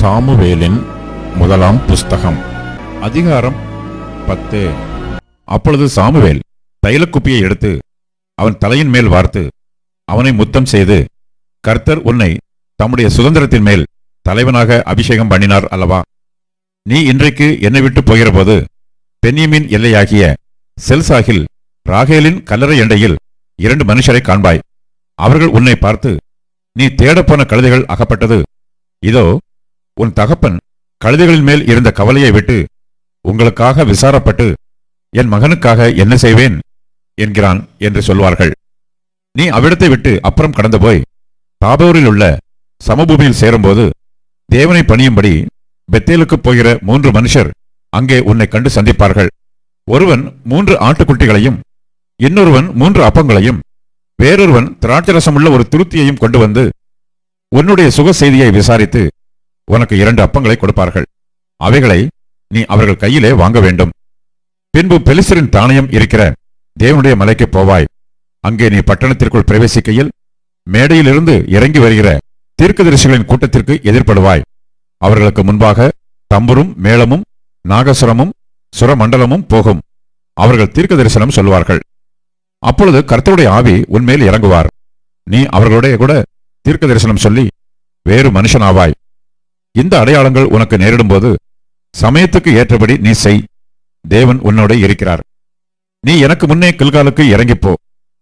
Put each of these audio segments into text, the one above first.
சாமுவேலின் முதலாம் புஸ்தகம் அதிகாரம் பத்து. அப்பொழுது சாமுவேல் தைலக்குப்பியை எடுத்து அவன் தலையின் மேல் வார்த்து அவனை முத்தம் செய்து கர்த்தர் உன்னை தம்முடைய சுதந்திரத்தின் மேல் தலைவனாக அபிஷேகம் பண்ணினார் அல்லவா? நீ இன்றைக்கு என்னை விட்டு போகிறபோது பென்யமின் எல்லையாகிய செல்சாகில் ராகேலின் கல்லறை எண்டையில் இரண்டு மனுஷரை காண்பாய். அவர்கள் உன்னை பார்த்து நீ தேடப்போன கழுதைகள் அகப்பட்டது. இதோ உன் தகப்பன் கழுதைகளின் மேல் இருந்த கவலையை விட்டு உங்களுக்காக விசாரப்பட்டு என் மகனுக்காக என்ன செய்வேன்? என்கிறான் என்று சொல்வார்கள். நீ அவ்விடத்தை விட்டு அப்புறம் கடந்து போய் தாபூரில் உள்ள சமபூமியில் சேரும்போது தேவனை பணியும்படி பெத்தேலுக்கு போகிற மூன்று மனுஷர் அங்கே உன்னை கண்டு சந்திப்பார்கள். ஒருவன் மூன்று ஆட்டுக்குட்டிகளையும் இன்னொருவன் மூன்று அப்பங்களையும் வேறொருவன் திராட்சரசமுள்ள ஒரு துருத்தியையும் கொண்டு வந்து உன்னுடைய சுக செய்தியை விசாரித்து உனக்கு இரண்டு அப்பங்களை கொடுப்பார்கள். அவைகளை நீ அவர்கள் கையிலே வாங்க வேண்டும். பின்பு பெலிசரின் தானியம் இருக்கிற தேவனுடைய மலைக்கு போவாய். அங்கே நீ பட்டணத்திற்குள் பிரவேசிக்கையில் மேடையிலிருந்து இறங்கி வருகிற தீர்க்கதரிசிகளின் கூட்டத்திற்கு எதிர்ப்படுவாய். அவர்களுக்கு முன்பாக தம்புரும் மேளமும் நாகசுரமும் சுரமண்டலமும் போகும். அவர்கள் தீர்க்க தரிசனம் சொல்வார்கள். அப்பொழுது கர்த்தருடைய ஆவி உன்மேல் இறங்குவார். நீ அவர்களுடைய கூட தீர்க்க தரிசனம் சொல்லி வேறு மனுஷனாவாய். இந்த அடையாளங்கள் உனக்கு நேரிடும்போது சமயத்துக்கு ஏற்றபடி நீ செய். தேவன் உன்னோட இருக்கிறார். நீ எனக்கு முன்னே கில்காலுக்கு இறங்கிப் போ.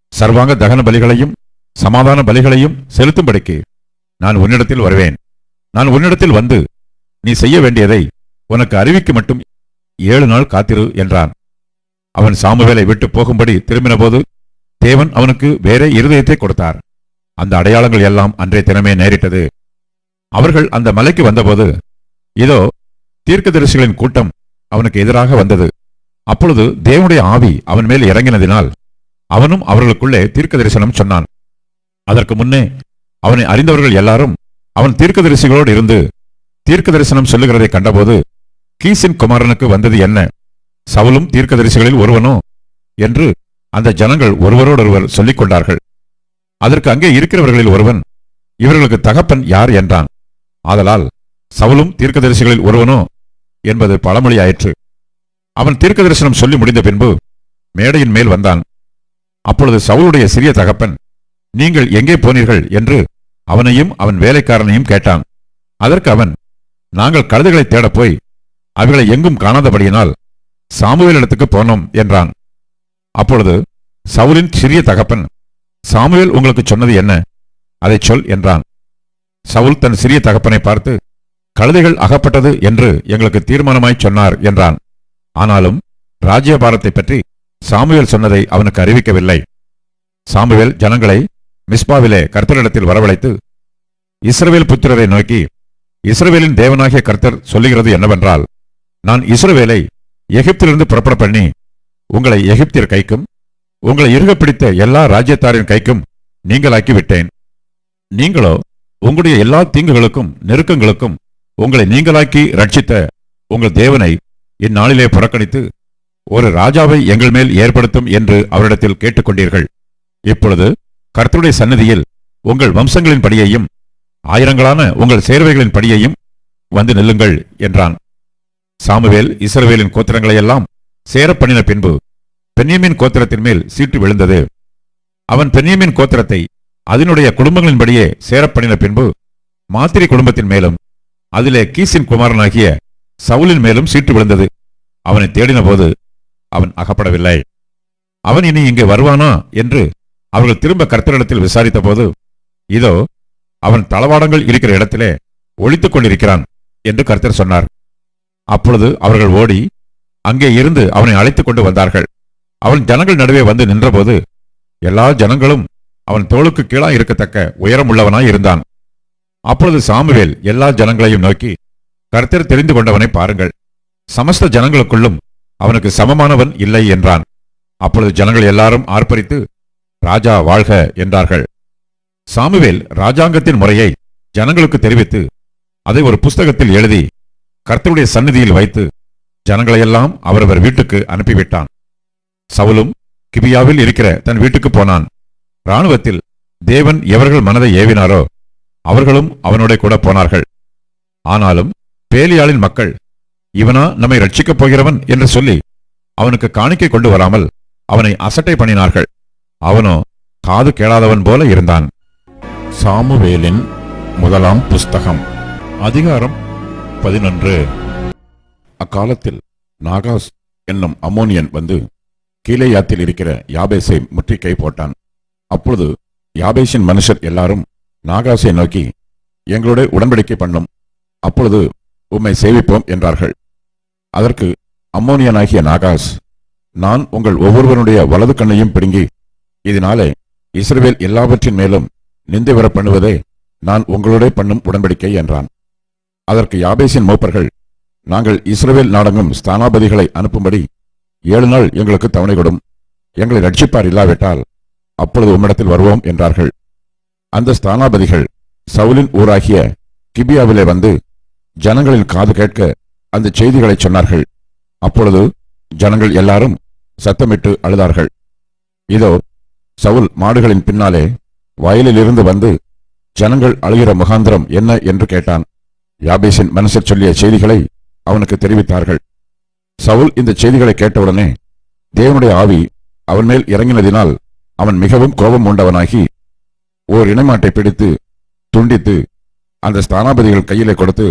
சர்வாங்க தகன பலிகளையும் சமாதான பலிகளையும் செலுத்தும்படிக்கு. நான் உன்னிடத்தில் வருவேன். நான் உன்னிடத்தில் வந்து நீ செய்ய வேண்டியதை உனக்கு அறிவிக்க மட்டும் ஏழு நாள் காத்திரு என்றான். அவன் சாமுவேலை விட்டு போகும்படி திரும்பினபோது தேவன் அவனுக்கு வேற இருதயத்தை கொடுத்தார். அந்த அடையாளங்கள் எல்லாம் அன்றைய தினமே நேரிட்டது. அவர்கள் அந்த மலைக்கு வந்தபோது இதோ தீர்க்கதரிசிகளின் கூட்டம் அவனுக்கு எதிராக வந்தது. அப்பொழுது தேவனுடைய ஆவி அவன் மேல் இறங்கினதினால் அவனும் அவர்களுக்குள்ளே தீர்க்க தரிசனம் சொன்னான். அதற்கு முன்னே அவனை அறிந்தவர்கள் எல்லாரும் அவன் தீர்க்கதரிசிகளோடு இருந்து தீர்க்க தரிசனம் சொல்லுகிறதை கண்டபோது கீசின் குமாரனுக்கு வந்தது என்ன? சவுலும் தீர்க்கதரிசிகளில் ஒருவனோ? என்று அந்த ஜனங்கள் ஒருவரோடொருவர் சொல்லிக் கொண்டார்கள். அதற்கு அங்கே இருக்கிறவர்களில் ஒருவன் இவர்களுக்கு தகப்பன் யார்? என்றான். ஆதலால் சவுலும் தீர்க்கதரிசிகளில் ஒருவனோ? என்பது பழமொழியாயிற்று. அவன் தீர்க்க தரிசனம் சொல்லி முடிந்த பின்பு மேடையின் மேல் வந்தான். அப்பொழுது சவுளுடைய சிறிய தகப்பன் நீங்கள் எங்கே போனீர்கள்? என்று அவனையும் அவன் வேலைக்காரனையும் கேட்டான். அதற்கு அவன் நாங்கள் கழுதைகளை தேடப் போய் அவைகளை எங்கும் காணாதபடியினால் சாமுவேல் இடத்துக்கு போனோம் என்றான். அப்பொழுது சவுலின் சிறிய தகப்பன் சாமுவேல் உங்களுக்கு சொன்னது என்ன? அதைச் சொல் என்றான். சவுல் தன் சிறிய தகப்பனை பார்த்து கழுதைகள் அகப்பட்டது என்று எங்களுக்கு தீர்மானமாய் சொன்னார் என்றான். ஆனாலும் ராஜ்யபாரத்தை பற்றி சாமுவேல் சொன்னதை அவனுக்கு அறிவிக்கவில்லை. சாமுவேல் ஜனங்களை மிஸ்பாவிலே கர்த்தரிடத்தில் வரவழைத்து இஸ்ரவேல் புத்திரரை நோக்கி இஸ்ரவேலின் தேவனாகிய கர்த்தர் சொல்லுகிறது என்னவென்றால் நான் இஸ்ரவேலை எகிப்திலிருந்து புறப்பட பண்ணி உங்களை எகிப்தியர் கைக்கும் உங்களை இறுகப் பிடித்த எல்லா ராஜ்யத்தாரின் கைக்கும் நீங்களாக்கி விட்டேன். நீங்களோ உங்களுடைய எல்லா தீங்குகளுக்கும் நெருக்கங்களுக்கும் உங்களை நீங்களாக்கி ரட்சித்த உங்கள் தேவனை இந்நாளிலே புறக்கணித்து ஒரு ராஜாவை எங்கள் மேல் ஏற்படுத்தும் என்று அவரிடத்தில் கேட்டுக்கொண்டீர்கள். இப்பொழுது கர்த்தருடைய சன்னதியில் உங்கள் வம்சங்களின் படியையும் ஆயிரங்களான உங்கள் சேர்வைகளின் படியையும் வந்து நில்லுங்கள் என்றான். சாமுவேல் இஸ்ரவேலின் கோத்திரங்களையெல்லாம் சேரப்பண்ணின பின்பு பென்யமின் கோத்திரத்தின் மேல் சீட்டு விழுந்தது. அவன் பென்யமின் கோத்திரத்தை அதனுடைய குடும்பங்களின்படியே சேரப்பண்ணின பின்பு மாத்திரி குடும்பத்தின் மேலும் அதிலே கீசின் குமாரனாகிய சவுலின் மேலும் சீட்டு விழுந்தது. அவனை தேடினபோது அவன் அகப்படவில்லை. அவன் இனி இங்கே வருவானா என்று அவர்கள் திரும்ப கர்த்தரிடத்தில் விசாரித்தபோது இதோ அவன் தளவாடங்கள் இருக்கிற இடத்திலே ஒழித்துக் கொண்டிருக்கிறான் என்று கர்த்தர் சொன்னார். அப்பொழுது அவர்கள் ஓடி அங்கே இருந்து அவனை அழைத்துக் கொண்டு வந்தார்கள். அவன் ஜனங்கள் நடுவே வந்து நின்றபோது எல்லா ஜனங்களும் அவன் தோளுக்கு கீழா இருக்கத்தக்க உயரம் உள்ளவனாய் இருந்தான். அப்பொழுது சாமுவேல் எல்லா ஜனங்களையும் நோக்கி கர்த்தர் தெரிந்து கொண்டவனை பாருங்கள். சமஸ்த ஜனங்களுக்குள்ளும் அவனுக்கு சமமானவன் இல்லை என்றான். அப்பொழுது ஜனங்கள் எல்லாரும் ஆர்ப்பரித்து ராஜா வாழ்க என்றார்கள். சாமுவேல் ராஜாங்கத்தின் முறையை ஜனங்களுக்கு தெரிவித்து அதை ஒரு புஸ்தகத்தில் எழுதி கர்த்தருடைய சந்நிதியில் வைத்து ஜனங்களையெல்லாம் அவரவர் வீட்டுக்கு அனுப்பிவிட்டான். சவுலும் கிபியாவில் இருக்கிற தன் வீட்டுக்கு போனான். இராணுவத்தில் தேவன் எவர்கள் மனதை ஏவினாரோ அவர்களும் அவனோட கூட போனார்கள். ஆனாலும் பேலியாளின் மக்கள் இவனா நம்மை ரட்சிக்கப் போகிறவன் என்று சொல்லி அவனுக்கு காணிக்கை கொண்டு வராமல் அவனை அசட்டை பண்ணினார்கள். அவனோ காது கேளாதவன் போல இருந்தான். சாமுவேலின் முதலாம் புஸ்தகம் அதிகாரம் பதினொன்று. அக்காலத்தில் நாகாஸ் என்னும் அம்மோனியன் வந்து கீழேயாத்தில் இருக்கிற யாபேசை முற்றுகை போட்டான். அப்பொழுது யாபேஷின் மனுஷர் எல்லாரும் நாகாசை நோக்கி எங்களோட உடன்படிக்கை பண்ணும். அப்பொழுது உம்மை சேவிப்போம் என்றார்கள். அதற்கு அம்மோனியனாகிய நாகாஸ் நான் உங்கள் ஒவ்வொருவனுடைய வலது கண்ணையும் பிடுங்கி இதனாலே இஸ்ரவேல் எல்லாவற்றின் மேலும் நிந்தை வர பண்ணுவதே நான் உங்களோட பண்ணும் உடன்படிக்கை என்றான். அதற்கு யாபேசின் மூப்பர்கள் நாங்கள் இஸ்ரவேல் நாடங்கும் ஸ்தானாபதிகளை அனுப்பும்படி ஏழு நாள் எங்களுக்கு தவணை கொடும். எங்களை ரட்சிப்பார் இல்லாவிட்டால் அப்பொழுது உம்மிடத்தில் வருவோம் என்றார்கள். அந்த ஸ்தானாபதிகள் சவுலின் ஊராகிய கிபியாவிலே வந்து ஜனங்களின் காது கேட்க அந்த செய்திகளை சொன்னார்கள். அப்பொழுது ஜனங்கள் எல்லாரும் சத்தமிட்டு அழுதார்கள். இதோ சவுல் மாடுகளின் பின்னாலே வயலிலிருந்து வந்து ஜனங்கள் அழுகிற முகாந்திரம் என்ன என்று கேட்டான். யாபேசின் மனுஷர் சொல்லிய செய்திகளை அவனுக்கு தெரிவித்தார்கள். சவுல் இந்த செய்திகளை கேட்டவுடனே தேவனுடைய ஆவி அவன் மேல் இறங்கினதினால் அவன் மிகவும் கோபம் உண்டவனாகி ஓர் இணைமாட்டை பிடித்து துண்டித்து அந்த ஸ்தானாபதிகள் கையிலே கொடுத்து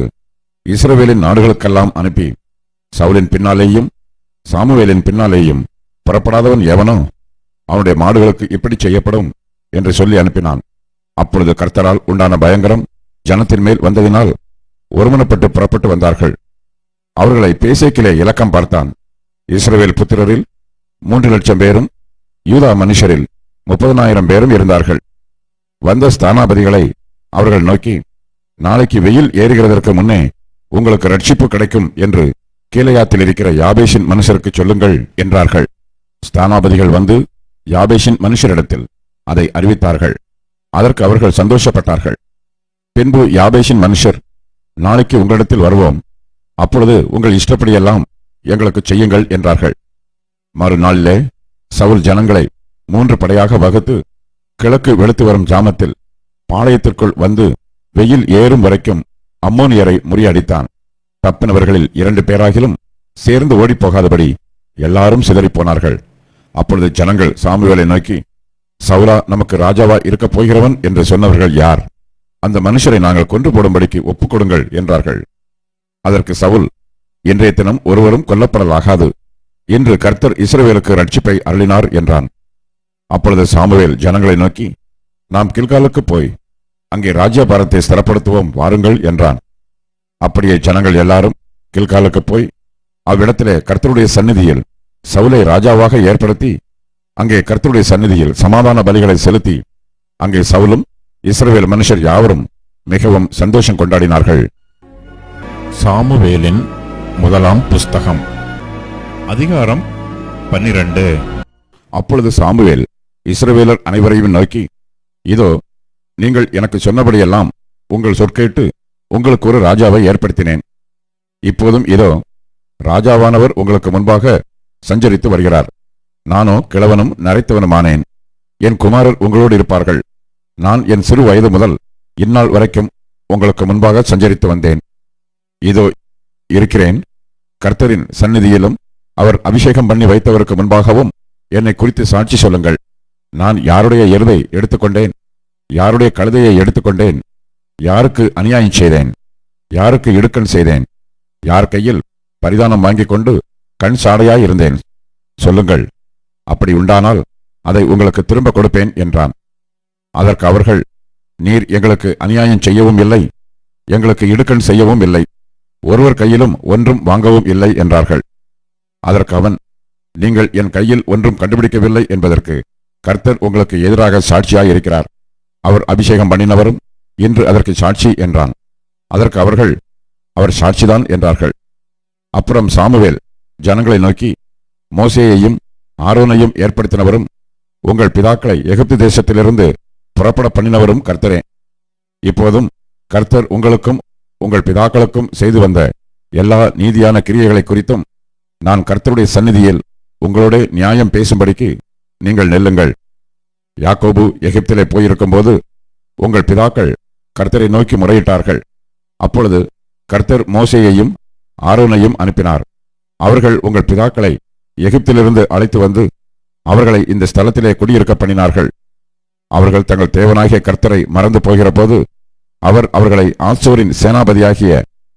இஸ்ரவேலின் நாடுகளுக்கெல்லாம் அனுப்பி சவுலின் பின்னாலேயும் சாமுவேலின் பின்னாலேயும் புறப்படாதவன் எவனோ அவனுடைய மாடுகளுக்கு இப்படி செய்யப்படும் என்று சொல்லி அனுப்பினான். அப்பொழுது கர்த்தரால் உண்டான பயங்கரம் ஜனத்தின் மேல் வந்ததினால் ஒருமனப்பட்டு புறப்பட்டு வந்தார்கள். அவர்களை பேசேக்கிலே இலக்கம் பார்த்தான். இஸ்ரவேல் புத்திரரில் மூன்று லட்சம் பேரும் யூதா மனுஷரில் முப்பதனாயிரம் பேரும் இருந்தார்கள். வந்த ஸ்தானாபதிகளை அவர்கள் நோக்கி நாளைக்கு வெயில் ஏறுகிறதற்கு முன்னே உங்களுக்கு ரட்சிப்பு கிடைக்கும் என்று கீழையாத்தில் இருக்கிற யாபேஷின் மனுஷருக்கு சொல்லுங்கள் என்றார்கள். ஸ்தானாபதிகள் வந்து யாபேஷின் மனுஷரிடத்தில் அதை அறிவித்தார்கள். அதற்கு அவர்கள் சந்தோஷப்பட்டார்கள். பின்பு யாபேஷின் மனுஷர் நாளைக்கு உங்களிடத்தில் வருவோம். அப்பொழுது உங்கள் இஷ்டப்படியெல்லாம் எங்களுக்கு செய்யுங்கள் என்றார்கள். மறுநாளிலே சவுல் ஜனங்களை மூன்று படையாக வகுத்து கிழக்கு வெளுத்து வரும் ஜாமத்தில் பாளையத்திற்குள் வந்து வெயில் ஏறும் வரைக்கும் அம்மோனியரை முறியடித்தான். தப்பினவர்களில் இரண்டு பேராகிலும் சேர்ந்து ஓடிப்போகாதபடி எல்லாரும் சிதறிப் போனார்கள். அப்பொழுது ஜனங்கள் சாமுவேலை நோக்கி சவுலா நமக்கு ராஜாவா இருக்கப் போகிறவன்? என்று சொன்னவர்கள் யார்? அந்த மனுஷரை நாங்கள் கொன்று போடும்படிக்கு ஒப்புக்கொடுங்கள் என்றார்கள். அதற்கு சவுல் இன்றைய தினம் ஒருவரும் கொல்லப்படலாகாது. என்று கர்த்தர் இஸ்ரவேலுக்கு ரட்சிப்பை அருளினார் என்றான். அப்பொழுது சாமுவேல் ஜனங்களை நோக்கி நாம் கில்காலுக்கு போய் அங்கே ராஜ்யபாரத்தை ஸ்திரப்படுத்துவோம் வாருங்கள் என்றான். அப்படியே ஜனங்கள் எல்லாரும் கில்காலுக்கு போய் அவ்விடத்திலே கர்த்தருடைய சந்நிதியில் சவுலை ராஜாவாக ஏற்படுத்தி அங்கே கர்த்தருடைய சந்நிதியில் சமாதான பலிகளை செலுத்தி அங்கே சவுலும் இஸ்ரவேல் மனுஷர் யாவரும் மிகவும் சந்தோஷம் கொண்டாடினார்கள். சாமுவேலின் முதலாம் புஸ்தகம் அதிகாரம் பன்னிரண்டு. அப்பொழுது சாமுவேல் இஸ்ரவேலர் அனைவரையும் நோக்கி இதோ நீங்கள் எனக்கு சொன்னபடியெல்லாம் உங்கள் சொற்கேட்டு உங்களுக்கு ஒரு ராஜாவை ஏற்படுத்தினேன். இப்போதும் இதோ ராஜாவானவர் உங்களுக்கு முன்பாக சஞ்சரித்து வருகிறார். நானோ கிழவனும் நரைத்தவனுமானேன். என் குமாரர் உங்களோடு இருப்பார்கள். நான் என் சிறு வயது முதல் இந்நாள் வரைக்கும் உங்களுக்கு முன்பாக சஞ்சரித்து வந்தேன். இதோ இருக்கிறேன். கர்த்தரின் சந்நிதியிலும் அவர் அபிஷேகம் பண்ணி வைத்தவருக்கு முன்பாகவும் என்னை குறித்து சாட்சி சொல்லுங்கள். நான் யாருடைய எருதை எடுத்துக்கொண்டேன்? யாருடைய கழுதையை எடுத்துக்கொண்டேன்? யாருக்கு அநியாயம் செய்தேன்? யாருக்கு இடுக்கண் செய்தேன்? யார் கையில் பரிதானம் வாங்கிக் கொண்டு கண் சாடையாய் இருந்தேன். சொல்லுங்கள். அப்படி உண்டானால் அதை உங்களுக்கு திரும்ப கொடுப்பேன் என்றான். அதற்கு அவர்கள் நீர் எங்களுக்கு அநியாயம் செய்யவும் இல்லை. எங்களுக்கு இடுக்கண் செய்யவும் இல்லை. ஒருவர் கையிலும் ஒன்றும் வாங்கவும் இல்லை என்றார்கள். அதற்கு அவன் நீங்கள் என் கையில் ஒன்றும் கண்டுபிடிக்கவில்லை என்பதற்கு கர்த்தர் உங்களுக்கு எதிராக சாட்சியாய் இருக்கிறார். அவர் அபிஷேகம் பண்ணினவரும் இன்று அதற்கு சாட்சி என்றான். அதற்கு அவர்கள் அவர் சாட்சிதான் என்றார்கள். அப்புறம் சாமுவேல் ஜனங்களை நோக்கி மோசேயையும் ஆரோனையும் ஏற்படுத்தினவரும் உங்கள் பிதாக்களை எகிப்து தேசத்திலிருந்து புறப்பட பண்ணினவரும் கர்த்தரே. இப்போதும் கர்த்தர் உங்களுக்கும் உங்கள் பிதாக்களுக்கும் செய்து வந்த எல்லா நீதியான கிரியைகளை குறித்தும் நான் கர்த்தருடைய சந்நிதியில் உங்களோடு நியாயம் பேசும்படிக்கு நீங்கள் நெல்லுங்கள். யாக்கோபு எகிப்திலே போயிருக்கும்போது உங்கள் பிதாக்கள் கர்த்தரை நோக்கி முறையிட்டார்கள். அப்பொழுது கர்த்தர் மோசையையும் ஆரோனையும் அனுப்பினார். அவர்கள் உங்கள் பிதாக்களை எகிப்திலிருந்து அழைத்து வந்து அவர்களை இந்த ஸ்தலத்திலே குடியிருக்க பண்ணினார்கள். அவர்கள் தங்கள் தேவனாகிய கர்த்தரை மறந்து போகிற போது அவர் அவர்களை ஆசோரின் சேனாபதியாகிய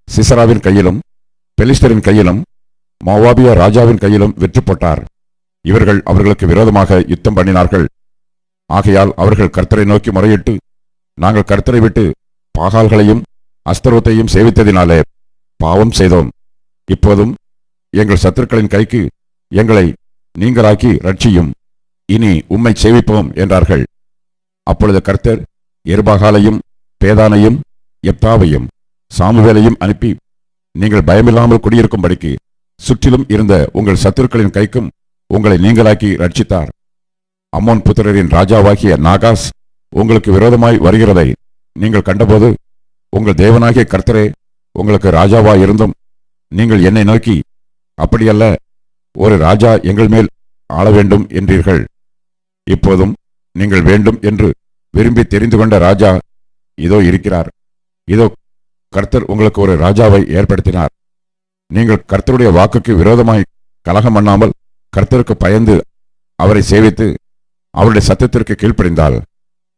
சிசராவின் கையிலும் பெலிஸ்டரின் கையிலும் மோவாபிய ராஜாவின் கையிலும் வெற்றி போட்டார். இவர்கள் அவர்களுக்கு விரோதமாக யுத்தம் பண்ணினார்கள். ஆகையால் அவர்கள் கர்த்தரை நோக்கி முறையிட்டு நாங்கள் கர்த்தரை விட்டு பாகால்களையும் அஸ்தரத்தையும் சேவித்ததினாலே பாவம் செய்தோம். இப்போதும் எங்கள் சத்துருக்களின் கைக்கு எங்களை நீங்களாக்கி ரட்சியும் இனி உம்மை சேவிப்போம் என்றார்கள். அப்பொழுது கர்த்தர் எருபாகாலையும் பேதானையும் எப்தாவையும் சாமுவேலையும் அனுப்பி நீங்கள் பயமில்லாமல் குடியிருக்கும்படிக்கு சுற்றிலும் இருந்த உங்கள் சத்துருக்களின் கைக்கும் உங்களை நீங்களாக்கி ரட்சித்தார் அம்மோன் புத்திரரின் ராஜாவாகிய நாகாஸ் உங்களுக்கு விரோதமாய் வருகிறதை நீங்கள் கண்டபோது உங்கள் தேவனாகிய கர்த்தரே உங்களுக்கு ராஜாவாய் இருந்தும் நீங்கள் என்னை நோக்கி அப்படியல்ல ஒரு ராஜா எங்கள் மேல் ஆள வேண்டும் என்றீர்கள். இப்போதும் நீங்கள் வேண்டும் என்று விரும்பி தெரிந்து கொண்ட ராஜா இதோ இருக்கிறார். இதோ கர்த்தர் உங்களுக்கு ஒரு ராஜாவை ஏற்படுத்தினார். நீங்கள் கர்த்தருடைய வாக்குக்கு விரோதமாய் கலகம் பண்ணாமல் கர்த்தருக்கு பயந்து அவரை சேவித்து அவருடைய சத்தத்திற்கு கீழ்ப்படிந்தால்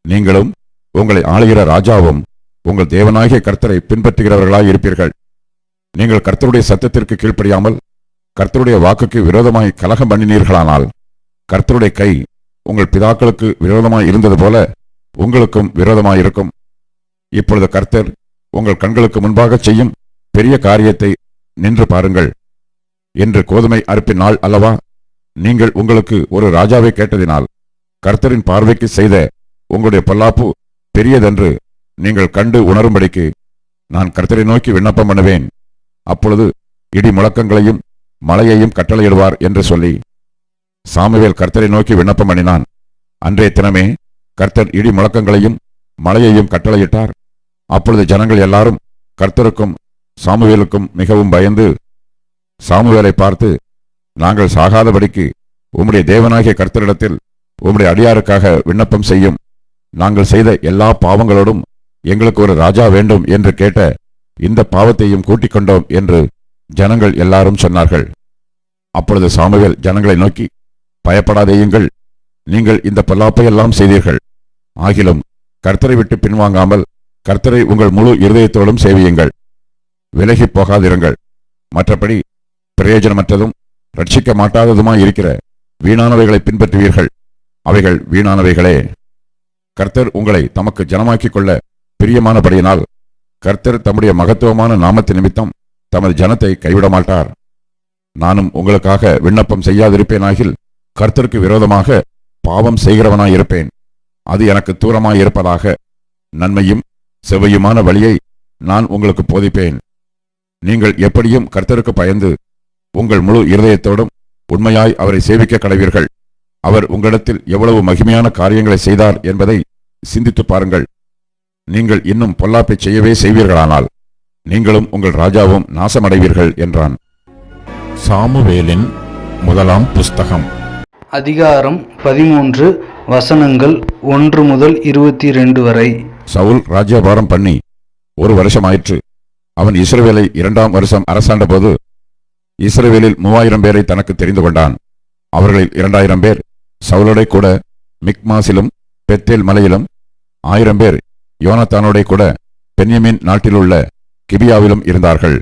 நீங்களும் உங்களை ஆளுகிற ராஜாவும் உங்கள் தேவனாகிய கர்த்தரை பின்பற்றுகிறவர்களாய் இருப்பீர்கள். நீங்கள் கர்த்தருடைய சத்தத்திற்கு கீழ்ப்படியாமல் கர்த்தருடைய வாக்குக்கு விரோதமாய் கலகம் பண்ணினீர்களானால் கர்த்தருடைய கை உங்கள் பிதாக்களுக்கு விரோதமாய் இருந்தது போல உங்களுக்கும் விரோதமாய் இருக்கும். இப்பொழுது கர்த்தர் உங்கள் கண்களுக்கு முன்பாக செய்யும் பெரிய காரியத்தை நின்று பாருங்கள். என்று கோதுமை அறுப்பின் நாள் அல்லவா நீங்கள் உங்களுக்கு ஒரு ராஜாவை கேட்டதினால் கர்த்தரின் பார்வைக்கு செய்த உங்களுடைய பொல்லாப்பு பெரியதென்று நீங்கள் கண்டு உணரும்படிக்கு நான் கர்த்தரை நோக்கி விண்ணப்பம் பண்ணுவேன். அப்பொழுது இடி முழக்கங்களையும் மலையையும் கட்டளையிடுவார் என்று சொல்லி சாமுவேல் கர்த்தரை நோக்கி விண்ணப்பம் பண்ணினான். அன்றைய தினமே கர்த்தர் இடி முழக்கங்களையும் மலையையும் கட்டளையிட்டார். அப்பொழுது ஜனங்கள் எல்லாரும் கர்த்தருக்கும் சாமுவேலுக்கும் மிகவும் பயந்து சாமுவேலை பார்த்து நாங்கள் சாகாதபடிக்கு உம்முடைய தேவனாகிய கர்த்தரிடத்தில் உம்முடைய அடியாருக்காக விண்ணப்பம் செய்யும். நாங்கள் செய்த எல்லா பாவங்களோடும் எங்களுக்கு ஒரு ராஜா வேண்டும் என்று கேட்ட இந்த பாவத்தையும் கூட்டிக் கொண்டோம் என்று ஜனங்கள் எல்லாரும் சொன்னார்கள். அப்பொழுது சாமுவேல் ஜனங்களை நோக்கி பயப்படாதேயுங்கள். நீங்கள் இந்த பொல்லாப்பையெல்லாம் செய்தீர்கள். ஆகிலும் கர்த்தரை விட்டு பின்வாங்காமல் கர்த்தரை உங்கள் முழு இருதயத்தோடும் சேவியுங்கள். விலகிப் போகாதிருங்கள். மற்றபடி பிரயோஜனமற்றதும் ரட்சிக்க மாட்டாததுமாய் இருக்கிற வீணானவைகளை பின்பற்றுவீர்கள். அவைகள் வீணானவைகளே. கர்த்தர் உங்களை தமக்கு ஜனமாக்கிக் கொள்ள பிரியமானபடியினால் கர்த்தர் தம்முடைய மகத்துவமான நாமத்து நிமித்தம் தமது ஜனத்தை கைவிட மாட்டார். நானும் உங்களுக்காக விண்ணப்பம் செய்யாதிருப்பேனாகில் கர்த்தருக்கு விரோதமாக பாவம் செய்கிறவனாயிருப்பேன் அது எனக்கு தூரமாயிருப்பதாக நன்மையும் செவ்வையுமான வழியை நான் உங்களுக்கு போதிப்பேன். நீங்கள் எப்படியும் கர்த்தருக்கு பயந்து உங்கள் முழு இருதயத்தோடும் உண்மையாய் அவரை சேவிக்க கடவீர்கள். அவர் உங்களிடத்தில் எவ்வளவு மகிமையான காரியங்களை செய்தார் என்பதை சிந்தித்துப் பாருங்கள். நீங்கள் இன்னும் பொல்லாப்பை செய்யவே செய்வீர்களானால். நீங்களும் உங்கள் ராஜாவும் நாசமடைவீர்கள் என்றான். சாமுவேலின் முதலாம் புஸ்தகம். அதிகாரம் பதிமூன்று வசனங்கள் ஒன்று முதல் இருபத்தி ரெண்டு வரை. சவுல் ராஜ்யபாரம் பண்ணி ஒரு வருஷமாயிற்று. அவன் இஸ்ரவேலை இரண்டாம் வருஷம் அரசாண்டபோது இஸ்ரவேலில் மூவாயிரம் பேரை தனக்கு தெரிந்து கொண்டான். அவர்களில் இரண்டாயிரம் பேர் சவுலோட கூட மிக்மாசிலும் பெத்தேல் மலையிலும் ஆயிரம் பேர் யோனத்தானோட கூட பென்யமின் நாட்டிலுள்ள கிபியாவிலும் இருந்தார்கள்.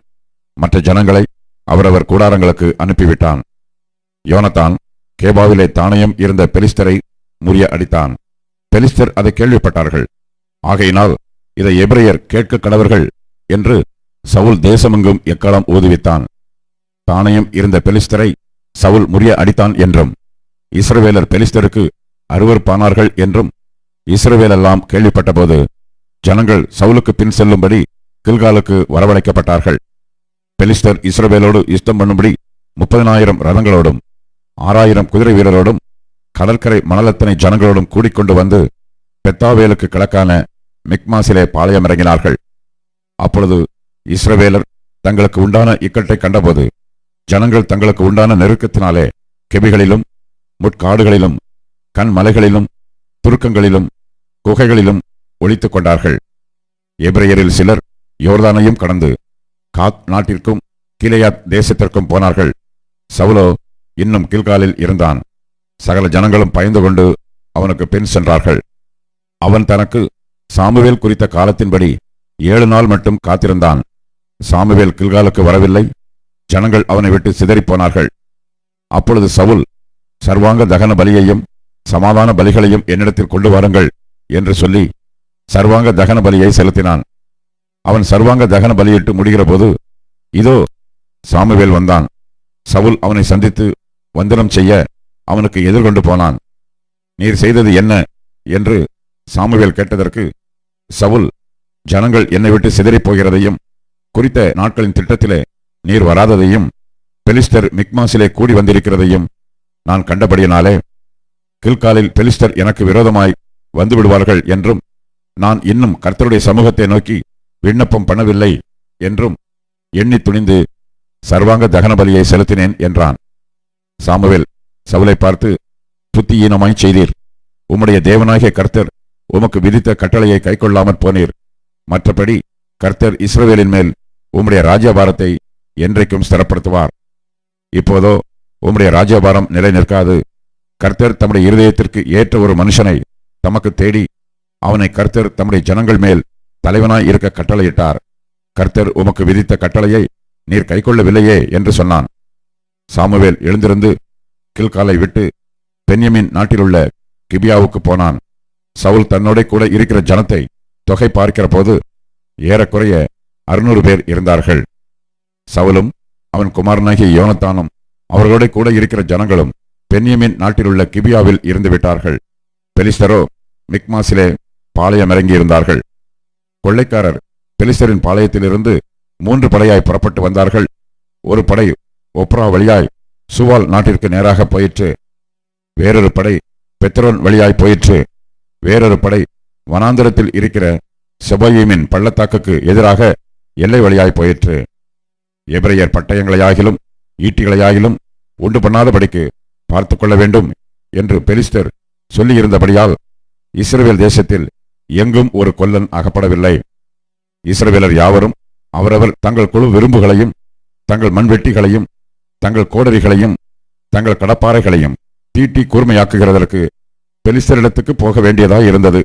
மற்ற ஜனங்களை அவரவர் கூடாரங்களுக்கு அனுப்பிவிட்டான். யோனத்தான் கேபாவிலே தானயம் இருந்த பெலிஸ்தரை முறிய அடித்தான். பெலிஸ்தர் அதை கேள்விப்பட்டார்கள். ஆகையினால் இதை எபிரையர் கேட்க கடவர்கள் என்று சவுல் தேசமெங்கும் எக்காலம் ஊதுவித்தான். தானயம் இருந்த பெலிஸ்தரை சவுல் முறிய அடித்தான் என்றும் இஸ்ரவேலர் பெலிஸ்தருக்கு அருவருப்பானார்கள் என்றும் இஸ்ரவேலெல்லாம் கேள்விப்பட்டபோது ஜனங்கள் சவுலுக்கு பின் செல்லும்படி கில்காலுக்கு வரவழைக்கப்பட்டார்கள். பெலிஸ்டர் இஸ்ரவேலோடு யுத்தம் பண்ணும்படி முப்பதினாயிரம் ரதங்களோடும் ஆறாயிரம் குதிரை வீரரோடும் கடற்கரை மணலத்தனை ஜனங்களோடும் கூடிக்கொண்டு வந்து பெத்தாவேலுக்கு கிழக்கான மிக்மாசிலே பாளையமிறங்கினார்கள் அப்பொழுது இஸ்ரவேலர் தங்களுக்கு உண்டான இக்கட்டை கண்டபோது ஜனங்கள் தங்களுக்கு உண்டான நெருக்கத்தினாலே கெபிகளிலும் முட்காடுகளிலும் கண்மலைகளிலும் துருக்கங்களிலும் குகைகளிலும் ஒளித்துக் கொண்டார்கள். எபிரேயரில் சிலர் யோர்தானையும் கடந்து காத் நாட்டிற்கும் கீழையாத் தேசத்திற்கும் போனார்கள். சவுலோ இன்னும் கில்காலில் இருந்தான். சகல ஜனங்களும் பயந்து கொண்டு அவனுக்கு பின் சென்றார்கள். அவன் தனக்கு சாமுவேல் குறித்த காலத்தின்படி ஏழு நாள் மட்டும் காத்திருந்தான். சாமுவேல் கில்காலுக்கு வரவில்லை. ஜனங்கள் அவனை விட்டு சிதறிப் போனார்கள் அப்பொழுது சவுல் சர்வாங்க தகன பலியையும் சமாதான பலிகளையும் என்னிடத்தில் கொண்டு வாருங்கள் என்று சொல்லி சர்வாங்க தகன பலியை செலுத்தினான். அவன் சர்வாங்க தகன பலியிட்டு முடிகிற போது இதோ சாமுவேல் வந்தான். சவுல் அவனை சந்தித்து வந்தனம் செய்ய அவனுக்கு எதிர்கொண்டு போனான். நீர் செய்தது என்ன? என்று சாமுவேல் கேட்டதற்கு சவுல் ஜனங்கள் என்னை விட்டு சிதறிப் போகிறதையும் குறித்த நாட்களின் திட்டத்திலே நீர் வராததையும் பெலிஸ்டர் மிக்மாசிலே கூடி வந்திருக்கிறதையும் நான் கண்டபடியினாலே கில்காலில் பெலிஸ்டர் எனக்கு விரோதமாய் வந்துவிடுவார்கள் என்றும் நான் இன்னும் கர்த்தருடைய சமூகத்தை நோக்கி விண்ணப்பம் பண்ணவில்லை என்றும் எண்ணி துணிந்து சர்வாங்க தகன பலியை செலுத்தினேன் என்றான். சாமுவேல் சவுலை பார்த்து புத்தியீனமாய் செய்தீர். உம்முடைய தேவனாகிய கர்த்தர் உமக்கு விதித்த கட்டளையை கைக்கொள்ளாமற் போனீர். மற்றபடி கர்த்தர் இஸ்ரவேலின் மேல் உம்முடைய ராஜ்யபாரத்தை என்றைக்கும் ஸ்திரப்படுத்துவார். இப்போதோ உம்முடைய ராஜ்யபாரம் நிலை நிற்காது. கர்த்தர் தம்முடைய இருதயத்திற்கு ஏற்ற ஒரு மனுஷனை தமக்கு தேடி அவனை கர்த்தர் தம்முடைய ஜனங்கள் மேல் தலைவனாய் இருக்க கட்டளையிட்டார். கர்த்தர் உமக்கு விதித்த கட்டளையை நீர் கைக்கொள்ளவில்லையே என்று சொன்னான். சாமுவேல் எழுந்திருந்து கில்காலை விட்டு பென்யமின் நாட்டிலுள்ள கிபியாவுக்கு போனான். சவுல் தன்னோட கூட இருக்கிற ஜனத்தை தொகை பார்க்கிற போது ஏறக்குறைய அறுநூறு பேர் இருந்தார்கள். சவுலும் அவன் குமாரனாகிய யோனத்தானும் அவர்களோட கூட இருக்கிற ஜனங்களும் பென்யமின் நாட்டிலுள்ள கிபியாவில் இருந்து விட்டார்கள். பெலிஸ்தரோ மிக்மாசிலே பாளையம் இறங்கியிருந்தார்கள் கொள்ளைக்காரர் பெலிஸ்தரின் பாளையத்திலிருந்து மூன்று படையாய் புறப்பட்டு வந்தார்கள். ஒரு படை ஒப்ரா வழியாய் சுவால் நாட்டிற்கு நேராக போயிற்று. வேறொரு படை பெத்ரோன் வழியாய் போயிற்று. வேறொரு படை வனாந்தரத்தில் இருக்கிற செபோயீமின் பள்ளத்தாக்குக்கு எதிராக எல்லை வழியாய் போயிற்று. எபிரையர் பட்டயங்களையாகிலும் ஈட்டிகளையாகிலும் உண்டு பண்ணாதபடிக்கு பார்த்து கொள்ள வேண்டும் என்று பெலிஸ்தர் சொல்லியிருந்தபடியால் இஸ்ரேல் தேசத்தில் எங்கும் ஒரு கொல்லன் அகப்படவில்லை. இஸ்ரவேலர் யாவரும் அவரவர் தங்கள் குழு விரும்புகளையும் தங்கள் மண்வெட்டிகளையும் தங்கள் கோடரிகளையும் தங்கள் கடப்பாறைகளையும் தீட்டி கூர்மையாக்குகிறதற்கு பெலிஸ்தரிடத்துக்கு போக வேண்டியதாய் இருந்தது.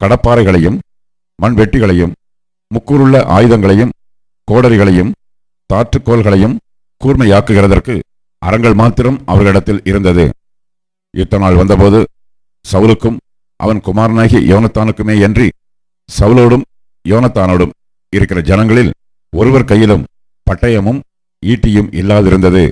கடப்பாறைகளையும் மண்வெட்டிகளையும் முக்கூறுள்ள ஆயுதங்களையும் கோடரிகளையும் தாற்றுக்கோள்களையும் கூர்மையாக்குகிறதற்கு அறங்கள் மாத்திரம் அவர்களிடத்தில் இருந்தது. யுத்த நாள் வந்தபோது சவுலுக்கும் அவன் குமாரனாகிய யோனத்தானுக்குமே அன்றி சவுலோடும் யோனத்தானோடும் இருக்கிற ஜனங்களில் ஒருவர் கையிலும் பட்டயமும் ஈட்டியும் இல்லாதிருந்தது.